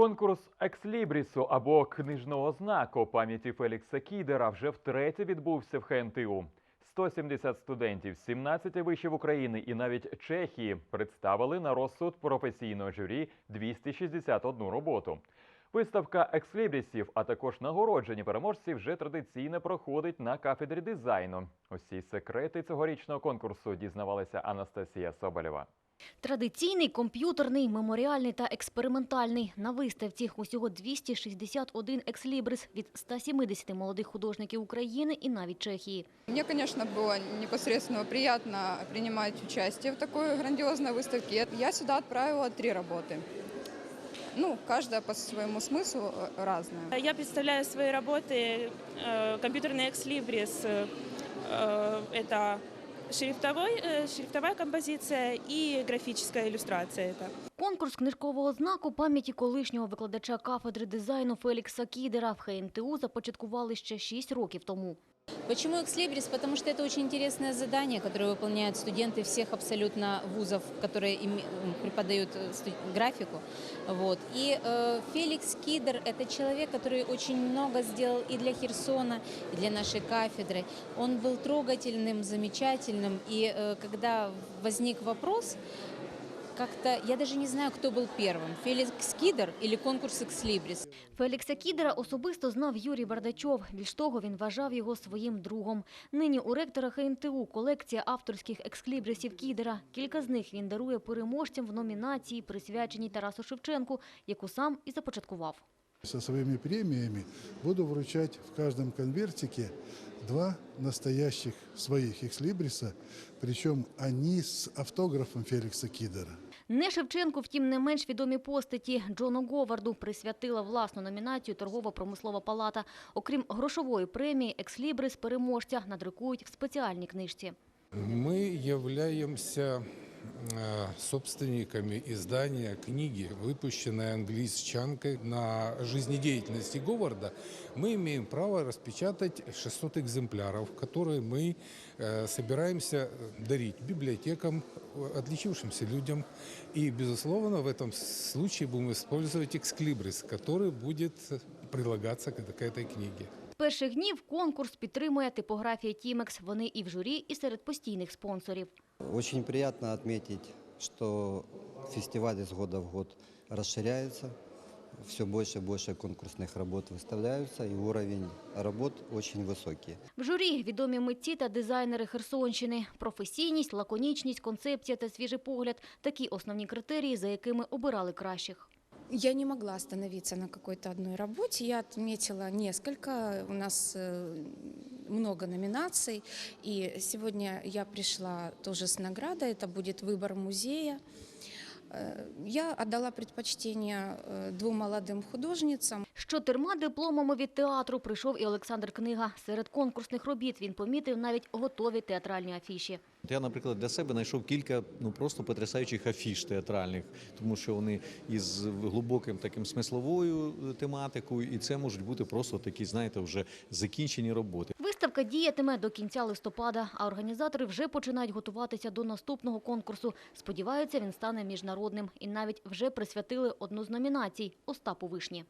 Конкурс екслібрісу або книжного знаку пам'яті Фелікса Кідера вже втретє відбувся в ХНТУ. 170 студентів, 17 вишів України і навіть Чехії представили на розсуд професійного журі 261 роботу. Виставка екслібрісів, а також нагороджені переможці вже традиційно проходить на кафедрі дизайну. Усі секрети цьогорічного конкурсу дізнавалася Анастасія Соболєва. Традиційний, комп'ютерний, меморіальний та експериментальний. На виставці усього 261 екслібрис від 170 молодих художників України і навіть Чехії. Мне, конечно, было непосредственно приятно принимать участие в такой грандиозной выставке. Я сюда отправила три работы. Ну, каждая по своему смыслу э, разная. Я представляю свои работы э, компьютерный экслибрис. э, Это шрифтовой, э, шрифтовая композиция и графическая иллюстрация. Это. Конкурс книжкового знаку пам'яті колишнього викладача кафедри дизайну Фелікса Кідера в ХНТУ започаткували ще шість років тому. Почему экслибрис? Потому что это очень интересное задание, которое выполняют студенты всех абсолютно вузов, которые име- м, преподают э, графику. Вот. И э, Феликс Кидер – это человек, который очень много сделал и для Херсона, и для нашей кафедры. Он был трогательным, замечательным. И э, когда возник вопрос, как-то я даже не знаю, кто был первым – Феликс Кидер или конкурс экслибрис. Фелікса Кідера особисто знав Юрій Бардачов. Більш того, він вважав його своїм другом. Нині у ректора ХНТУ колекція авторських ексклібрисів Кідера. Кілька з них він дарує переможцям в номінації, присвяченій Тарасу Шевченку, яку сам і започаткував. Со своими премиями буду вручать в каждом конвертике два настоящих своих экслибриса, причем они с автографом Феликса Кидера. Не Шевченку, втім, не менш відомі постаті Джону Говарду присвятила власну номінацію Торгово-промислова палата. Окрім грошової премії, екслібрис переможця надрукують в спеціальній книжці. Ми являемся э, собственниками издания книги, выпущенной англичанкой на жизнедеятельности Говарда. Мы имеем право распечатать 600 экземпляров, которые мы э, собираемся дарить библиотекам, э, отличившимся людям. И, безусловно, в этом случае будем использовать эксклибрис, который будет прилагаться к к этой книге. З перших днів конкурс підтримує типографія «Тімекс». Вони і в журі, і серед постійних спонсорів. Очень приятно отметить, что фестиваль из года в год расширяется, все больше и больше конкурсных работ выставляются, и уровень работ очень высокий. В журі відомі митці та дизайнери Херсонщини. Професійність, лаконічність, концепція та свіжий погляд – такі основні критерії, за якими обирали кращих. Я не могла остановиться на какой-то одной работе. Я отметила несколько. У нас э, много номинаций. И сегодня я пришла тоже с наградой. Это будет выбор музея. Э, Я отдала предпочтение э, двум молодым художницам. З чотирма дипломами від театру прийшов і Олександр Книга. Серед конкурсних робіт він помітив навіть готові театральні афіші. От Я, наприклад, для себе знайшов кілька ну просто потрясаючих афіш театральних, тому що вони із глибоким таким смисловою е, тематикою, і це можуть бути просто такі, знаєте, вже закінчені роботи. Виставка діятиме до кінця листопада, а організатори вже починають готуватися до наступного конкурсу. Сподіваються, він стане міжнародним. І навіть вже присвятили одну з номінацій – Остапу Вишні.